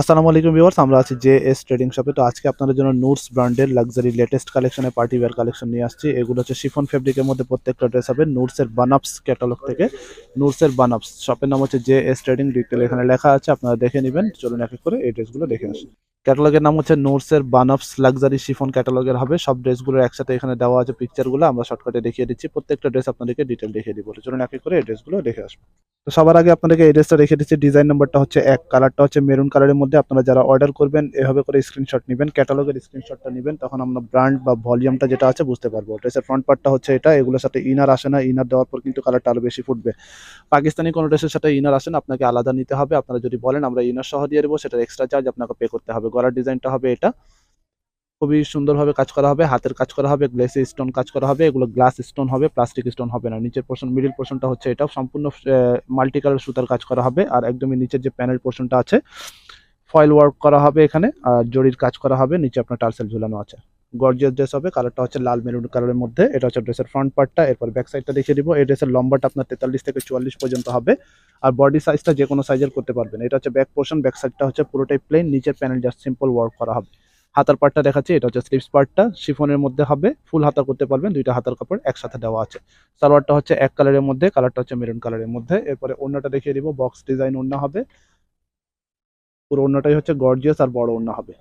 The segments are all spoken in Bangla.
আসসালামু আলাইকুম ভিউয়ার্স, আমরা আছি জে এস ট্রেডিং শপে তো আজকে আপনাদের জন্য নুটস ব্র্যান্ডের লাক্সারি লেটেস্ট কালেকশনে পার্টি ওয়্যার কালেকশন নিয়ে আসছি। এগুলো হচ্ছে শিফন ফেব্রিকের মধ্যে প্রত্যেকটা ড্রেস হবে নুটসের বানাপস ক্যাটালগ থেকে। নুটসের বানাপস শপের নাম হচ্ছে জে এস ট্রেডিং ডিটেল এখানে লেখা আছে, আপনারা দেখে নেবেন। চলুন এক এক করে এই ড্রেসগুলো দেখে আসুন ক্যাটালগের নাম হচ্ছে নুটসের বানাপস লাক্সারি শিফন ক্যাটালগের হবে। সব ড্রেসগুলো একসাথে এখানে দেওয়া আছে পিকচারগুলো আমরা শর্টকাটে দেখিয়ে দিচ্ছি। প্রত্যেকটা ড্রেস আপনাদেরকে ডিটেল দেখিয়ে দিব। চলুন এক এক করে এই ড্রেসগুলো দেখে আসব তো সবার আগে আপনাদেরকে এই ড্রেসটা রেখে দিচ্ছি। ডিজাইন নাম্বারটা হচ্ছে এক কালারটা হচ্ছে মেরুন কালারের মধ্যে আপনারা যারা অর্ডার করবেন, এভাবে করে স্ক্রিনশট নেবেন ক্যাটালগের স্ক্রিনশটটা নেবেন, তখন আমরা ব্র্যান্ড বা ভলিউমটা যেটা আছে বুঝতে পারব। ড্রেসের ফ্রন্ট পার্টটা হচ্ছে এটা, এগুলোর সাথে ইনার আসে না ইনার দেওয়ার পর কিন্তু কালারটা আরও বেশি ফুটবে। পাকিস্তানি কোনো ড্রেসের সাথে ইনার আসে না, আপনাকে আলাদা নিতে হবে। আপনারা যদি বলেন, আমরা ইনার সহ দিয়ে দেবো, সেটার এক্সট্রা চার্জ আপনাকে পে করতে হবে। গলার ডিজাইনটা হবে এটা। খুবই সুন্দরভাবে কাজ করা হবে, হাতের কাজ করা হবে গ্লেসি স্টোন কাজ করা হবে, এগুলো গ্লাস স্টোন হবে প্লাস্টিক স্টোন হবে না। নিচের পোর্শন মিডিল পোর্শনটা হচ্ছে এটা, সম্পূর্ণ মাল্টি কালার সুতার কাজ করা হবে। আর একদমই নিচের যে প্যানেল পোর্শনটা আছে ফয়েল ওয়ার্ক করা হবে এখানে, আর জরির কাজ করা হবে, নিচে আপনার টার্সেল ঝুলানো আছে। গর্জিয়াস ড্রেস হবে কালারটা হচ্ছে লাল মেরুন কালারের মধ্যে, এটা হচ্ছে ড্রেসের ফ্রন্ট পার্টটা এরপর ব্যাক সাইডটা দেখিয়ে দিব। এই ড্রেসের লম্বাটা আপনার তেতাল্লিশ থেকে চুয়াল্লিশ পর্যন্ত হবে, আর বডি সাইজটা যে কোনো সাইজের করতে পারবেন। এটা হচ্ছে ব্যাক পোর্শন ব্যাক সাইডটা হচ্ছে পুরোটাই প্লেন নিচের প্যানেল জাস্ট সিম্পল ওয়ার্ক করা হবে। হাতার পার্টটা দেখাচ্ছি, এটা হচ্ছে স্লিপস পার্টটা শিফনের মধ্যে হবে ফুল হাতা করতে পারবেন, দুইটা হাতার কাপড় একসাথে দেওয়া আছে। সালোয়ারটা হচ্ছে এক কালারের মধ্যে কালারটা হচ্ছে মেরুন কালারের মধ্যে, এরপরে ওড়নাটা দেখিয়ে দিব বক্স ডিজাইন ওড়না হবে। পুরো ওড়নাটাই হচ্ছে গর্জিয়াস আর বড় ওড়না হবে।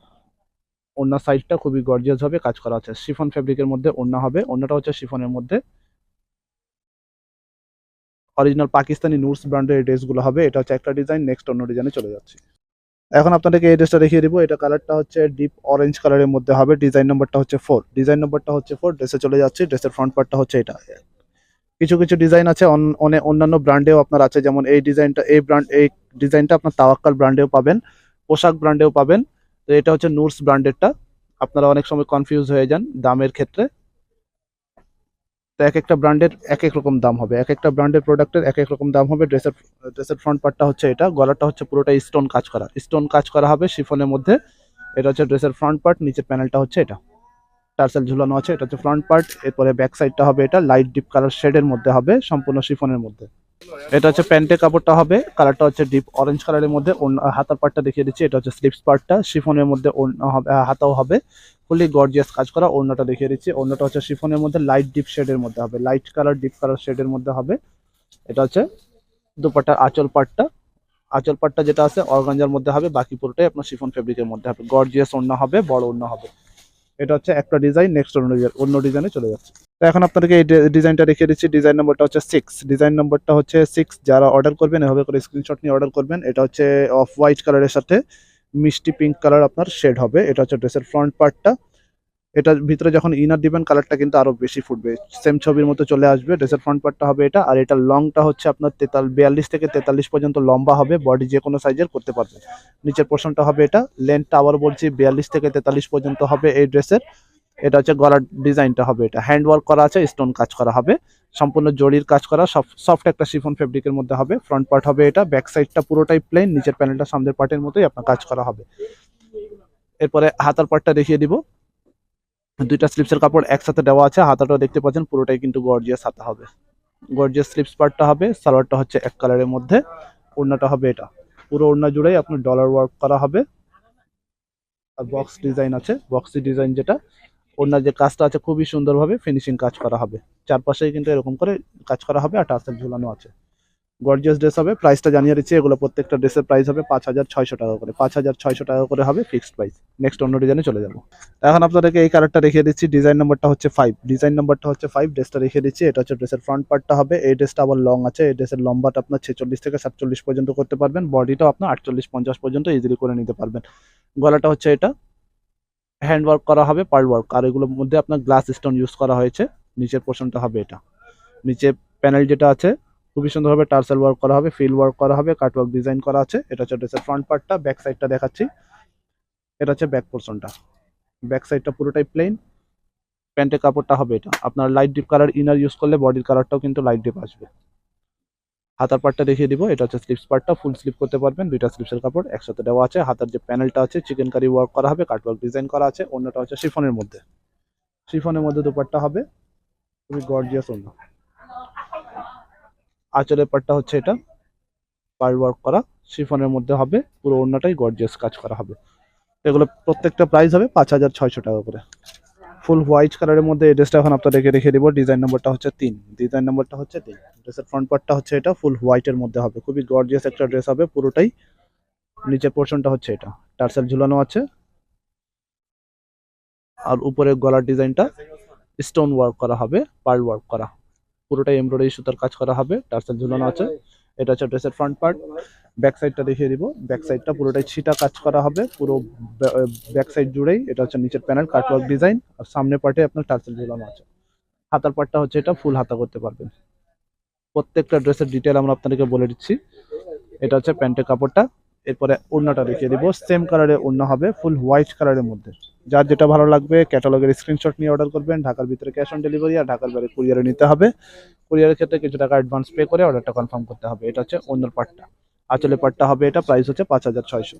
ওড়না সাইডটা খুবই গর্জিয়াস হবে, কাজ করা আছে। শিফন ফেব্রিকের মধ্যে ওড়না হবে। ওড়নাটা হচ্ছে শিফনের মধ্যে। অরিজিনাল পাকিস্তানি নুটস ব্র্যান্ডের এই ড্রেসগুলো হবে। এটা হচ্ছে একটা ডিজাইন নেক্সট অন্য ডিজাইনে চলে যাচ্ছে। এখন আপনাদেরকে এই ড্রেসটা দেখিয়ে দিব। এটা কালারটা হচ্ছে ডিপ অরেঞ্জ কালারের মধ্যে হবে। ডিজাইন নাম্বারটা হচ্ছে ফোর ডিজাইন নাম্বারটা হচ্ছে ফোর ড্রেসে চলে যাচ্ছে। ড্রেসের ফ্রন্ট পার্টটা হচ্ছে এটা। কিছু কিছু ডিজাইন আছে, অন- অন্যান্য ব্র্যান্ডেও আপনার আছে, যেমন এই ডিজাইনটা এই ব্র্যান্ড এই ডিজাইনটা আপনার তাওয়াক্কাল ব্র্যান্ডেও পাবেন, পোশাক ব্র্যান্ডেও পাবেন। তো এটা হচ্ছে নুটস ব্র্যান্ডেরটা আপনারা অনেক সময় কনফিউজ হয়ে যান দামের ক্ষেত্রে। তো এক একটা ব্র্যান্ডের এক এক রকম দাম হবে। এক একটা ব্র্যান্ডের প্রোডাক্টের এক এক রকম দাম হবে। ড্রেসের ড্রেসের ফ্রন্ট পার্টটা হচ্ছে এটা। গলাটা হচ্ছে পুরোটা স্টোন কাজ করা। স্টোন কাজ করা হবে শিফনের মধ্যে। এটা হচ্ছে ড্রেসের ফ্রন্ট পার্ট নিচের প্যানেলটা হচ্ছে এটা। টার্সেল ঝুলানো আছে, এটা হচ্ছে ফ্রন্ট পার্ট এরপরে ব্যাক সাইডটা হবে এটা লাইট ডিপ কালার শেডের মধ্যে হবে, সম্পূর্ণ শিফনের মধ্যে। এটা হচ্ছে প্যান্টের কাপড়টা হবে কালারটা হচ্ছে ডিপ অরেঞ্জ কালারের মধ্যে হাতার পার্টটা দেখিয়ে দিচ্ছি, এটা হচ্ছে স্লিপস পার্টটা শিফনের মধ্যে হাতাও হবে। ফুলি গর্জিয়াস কাজ করা ওড়নাটা দেখিয়ে দিচ্ছি ওড়নাটা হচ্ছে শিফনের মধ্যে লাইট ডিপ শেডের মধ্যে হবে লাইট কালার ডিপ কালার শেডের মধ্যে হবে। এটা হচ্ছে দুপাট্টার আঁচল পাটটা আঁচল পাটটা যেটা আছে অর্গাঞ্জার মধ্যে হবে, বাকি পুরোটাই আপনার শিফন ফেব্রিকের মধ্যে হবে। গর্জিয়াস ওড়না হবে, বড় ওড়না হবে। এটা হচ্ছে একটা ডিজাইন নেক্সট অন্য ডিজাইন চলে যাচ্ছে। তো এখন আপনাদেরকে এই ডিজাইনটা রেখে দিচ্ছি। ডিজাইন নম্বরটা হচ্ছে সিক্স ডিজাইন নম্বরটা হচ্ছে সিক্স যারা অর্ডার করবেন, এভাবে করে স্ক্রিনশট নিয়ে অর্ডার করবেন। এটা হচ্ছে অফ হোয়াইট কালারের সাথে, মিষ্টি পিঙ্ক কালার আপনার শেড হবে। এটা হচ্ছে ড্রেসের ফ্রন্ট পার্টটা এটার ভিতরে যখন ইনার দিবেন কালারটা কিন্তু আরও বেশি ফুটবে। সেম ছবির মতো চলে আসবে ড্রেসের ফ্রন্ট পার্টটা হবে এটা, আর এটা লংটা হচ্ছে আপনার তেতাল, বিয়াল্লিশ থেকে তেতাল্লিশ পর্যন্ত লম্বা হবে বডি যে কোনো সাইজের করতে পারবে নিচের পোর্শনটা হবে এটা লেন্থটা আবার বলছি, বিয়াল্লিশ থেকে তেতাল্লিশ পর্যন্ত হবে এই ড্রেসের এটা হচ্ছে গলার ডিজাইনটা হবে এটা। হ্যান্ড ওয়ার্ক করা আছে স্টোন কাজ করা হবে, সম্পূর্ণ জরির কাজ করা সফট একটা শিফন ফেব্রিকের মধ্যে হবে। ফ্রন্ট পার্ট হবে এটা ব্যাক সাইডটা পুরোটাই প্লেন নিচের প্যানেলটা সামনের পার্টের মতোই আপনার কাজ করা হবে। এরপরে হাতার পার্টটা দেখিয়ে দিব। দুইটা স্লিপসের কাপড় একসাথে দেওয়া আছে, হাতাটাও দেখতে পাচ্ছেন, পুরোটাই কিন্তু গর্জিয়াস হাতা হবে। গর্জিয়াস স্লিপস পার্টটা হবে, সালোয়ারটা হচ্ছে এক কালারের মধ্যে, ওড়নাটা হবে এটা। পুরো ওড়না জুড়েই আপনার ডলার ওয়ার্ক করা হবে। আর বক্স ডিজাইন আছে বক্সি ডিজাইন যেটা, ওড়নার যে কাজটা আছে খুবই সুন্দরভাবে ফিনিশিং কাজ করা হবে। চারপাশেই কিন্তু এরকম করে কাজ করা হবে আর টার্সেল ঝুলানো আছে। গর্জিয়াস ড্রেস হবে। প্রাইসটা জানিয়ে দিচ্ছি, এগুলো প্রত্যেকটা ড্রেসের প্রাইস হবে পাঁচ হাজার ছয়শো টাকা করে। পাঁচ হাজার ছয়শো টাকা করে হবে ফিক্সড প্রাইস নেক্সট অন্য ডিজাইনে চলে যাব। এখন আপনাদেরকে এই কালারটা রেখে দিচ্ছি। ডিজাইন নাম্বারটা হচ্ছে ফাইভ ডিজাইন নাম্বারটা হচ্ছে ফাইভ ড্রেসটা রেখে দিচ্ছি। এটা হচ্ছে ড্রেসের ফ্রন্ট পার্টটা হবে। এই ড্রেসটা আবার লং আছে। এই ড্রেসের লম্বাটা আপনার ছেচল্লিশ থেকে সাতচল্লিশ পর্যন্ত করতে পারবেন। বডিটাও আপনার আটচল্লিশ, পঞ্চাশ পর্যন্ত ইজিলি করে নিতে পারবেন। গলাটা হচ্ছে এটা। হ্যান্ড ওয়ার্ক করা হবে পার্ল ওয়ার্ক আর এগুলোর মধ্যে আপনার গ্লাস স্টোন ইউজ করা হয়েছে। নিচের পোর্শনটা হবে এটা। নিচে প্যানেল যেটা আছে খুবই সুন্দরভাবে টার্সেল ওয়ার্ক করা হবে, ফিল ওয়ার্ক করা হবে কাট ওয়ার্ক ডিজাইন করা আছে। এটা হচ্ছে ড্রেসের ফ্রন্ট পার্টটা, ব্যাক সাইডটা দেখাচ্ছি। এটা হচ্ছে ব্যাক পোর্শনটা। ব্যাক সাইডটা পুরোটাই প্লেন প্যান্টের কাপড়টা হবে এটা। আপনার light deep colour inner use করলে বডির কালারটাও কিন্তু লাইট ডিপ আসবে। হাতার পার্টটা দেখিয়ে দিব। এটা হচ্ছে স্লিপস পার্টটা ফুল স্লিপ করতে পারবেন। দুইটা স্লিপসের কাপড় একসাথে দেওয়া আছে। হাতার যে প্যানেলটা আছে চিকেন কারি ওয়ার্ক করা হবে কাট ওয়ার্ক ডিজাইন করা আছে। অন্যটা হচ্ছে শিফনের মধ্যে। শিফনের মধ্যে দুপাট্টা হবে। খুবই গর্জিয়াস অন্য। আঁচলের পাটটা হচ্ছে এটা। পার্ল ওয়ার্ক করা। শিফনের মধ্যে হবে। পুরো ওড়নাটাই গর্জিয়াস কাজ করা হবে। এগুলো প্রত্যেকটা প্রাইস হবে পাঁচ হাজার ছয়শো টাকা করে। ফুল হোয়াইট কালারের মধ্যে এই ড্রেসটা এখন আপনাদেরকে রেখে দেবো। ডিজাইন নম্বরটা হচ্ছে তিন। ডিজাইন নম্বরটা হচ্ছে তিন। ড্রেসের ফ্রন্ট পার্টটা হচ্ছে এটা। ফুল হোয়াইটের মধ্যে হবে। খুবই গর্জিয়াস একটা ড্রেস হবে। পুরোটাই নিচের পোর্শনটা হচ্ছে এটা। টার্সেল ঝুলানো আছে। আর উপরে গলার ডিজাইনটা স্টোন ওয়ার্ক করা হবে। পার্ল ওয়ার্ক করা। পুরোটাই এমব্রয়ডারি সুতার কাজ করা হবে, টার্সেল ঝুলানো আছে। এটা হচ্ছে ড্রেসের ফ্রন্ট পার্ট ব্যাক সাইডটা দেখিয়ে দিব। ব্যাক সাইডটা পুরোটাই ছিটা কাজ করা হবে, পুরো ব্যাক সাইড জুড়েই। এটা হচ্ছে নিচের প্যানেল কাটওয়ার্ক ডিজাইন আর সামনে পার্টে আপনার টার্সেল ঝুলানো আছে। হাতার পার্টটা হচ্ছে এটা ফুল হাতা করতে পারবেন। প্রত্যেকটা ড্রেসের ডিটেল আমরা আপনাদেরকে বলে দিচ্ছি। এটা হচ্ছে প্যান্টের কাপড়টা। এরপরে ওড়নাটা দেখিয়ে দিব। সেম কালারের ওড়না হবে ফুল হোয়াইট কালারের মধ্যে। যার যেটা ভালো লাগবে ক্যাটালগের স্ক্রিনশট নিয়ে অর্ডার করবেন, ঢাকার ভিতরে ক্যাশ অন ডেলিভারি আর ঢাকার বাইরে কুরিয়ারে নিতে হবে। কুরিয়ারের ক্ষেত্রে কিছু টাকা অ্যাডভান্স পে করে অর্ডারটা কনফার্ম করতে হবে। এটা হচ্ছে অন্যর পার্টটা আঁচলের পার্টটা হবে এটা প্রাইস হচ্ছে পাঁচ হাজার ছয়শো।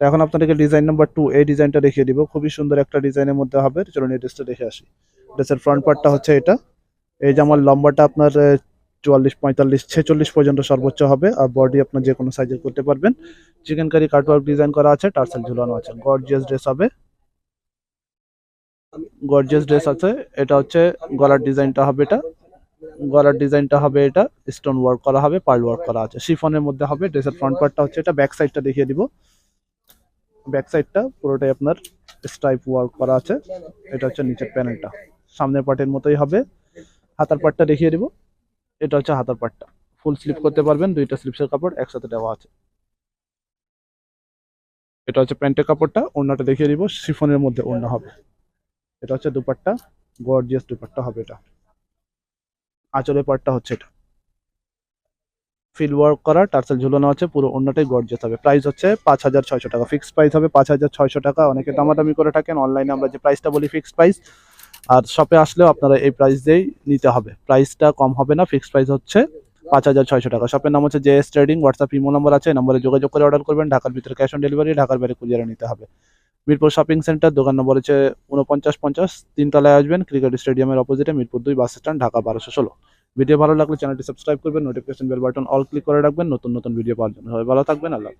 এখন আপনাদেরকে ডিজাইন নাম্বার টু এই ডিজাইনটা দেখিয়ে দিব। খুবই সুন্দর একটা ডিজাইনের মধ্যে হবে। চলুন এই ড্রেসটা দেখে আসি। ড্রেসের ফ্রন্ট পার্টটা হচ্ছে এটা। এই জামার লম্বাটা আপনার চুয়াল্লিশ, পঁয়তাল্লিশ, ছেচল্লিশ পর্যন্ত সর্বোচ্চ হবে আর বডি আপনার যে কোনো সাইজের করতে পারবেন। চিকেন কারি কাটওয়ার্ক ডিজাইন করা আছে, টার্সেল ঝুলানো আছে। গর্জিয়াস ড্রেস হবে। গর্জিয়াস ড্রেস আছে। এটা হচ্ছে গলার ডিজাইনটা হবে এটা। গলার ডিজাইনটা হবে এটা। স্টোন ওয়ার্ক করা হবে পার্ল ওয়ার্ক করা আছে। শিফনের মধ্যে হবে ড্রেসের ফ্রন্ট পার্টটা হচ্ছে এটা। ব্যাক সাইডটা দেখিয়ে দিব। ব্যাক সাইডটা পুরোটাই আপনার স্ট্রাইপ ওয়ার্ক করা আছে। এটা হচ্ছে নিচের প্যানেলটা সামনের পার্টের মতোই হবে। হাতার পার্টটা দেখিয়ে দিব। এটা হচ্ছে হাতার পার্টটা ফুল স্লিপ করতে পারবেন, দুইটা স্লিপসের কাপড় একসাথে দেওয়া আছে। এটা হচ্ছে প্যান্টের কাপড়টা, ওড়নাটা দেখিয়ে দিব, শিফনের মধ্যে ওড়না হবে। এটা হচ্ছে দুপাট্টা গর্জিয়াস দুপাট্টা হবে এটা। আঁচলের পাটটা হচ্ছে এটা। ফিল ওয়ার্ক করা, টার্সেল ঝুলানো আছে, পুরো অন্যটাই গর্জিয়াস হবে। প্রাইস হচ্ছে পাঁচ হাজার ছয়শো টাকা। ফিক্সড প্রাইস হবে পাঁচ হাজার ছয়শো টাকা। অনেকে দামাদামি করে থাকেন অনলাইনে আমরা যে প্রাইসটা বলি ফিক্সড প্রাইস আর শপে আসলেও আপনারা এই প্রাইস দিয়েই নিতে হবে। প্রাইসটা কম হবে না ফিক্সড প্রাইস হচ্ছে পাঁচ হাজার ছয়শো টাকা। শপের নাম হচ্ছে J S trading WhatsApp imo number আছে নম্বরে যোগাযোগ করে অর্ডার করবেন, ঢাকার ভিতরে ক্যাশ অন ডেলিভারি ঢাকার বাইরে কুরিয়ারে নিতে হবে। মিরপুর শপিং সেন্টার দোকান নম্বর হচ্ছে উনপঞ্চাশ পঞ্চাশ, তিনতলায় আসবেন ক্রিকেট স্টেডিয়ামের অপোজিটে মিরপুর দুই বাস স্ট্যান্ড ঢাকা বারোশো ষোলো। ভিডিও ভালো লাগলে চ্যানেলটি সাবস্ক্রাইব করবেন notification bell button all click করে রাখবেন, নতুন নতুন ভিডিও পাওয়ার জন্য। ভালো থাকবেন, আল্লাহ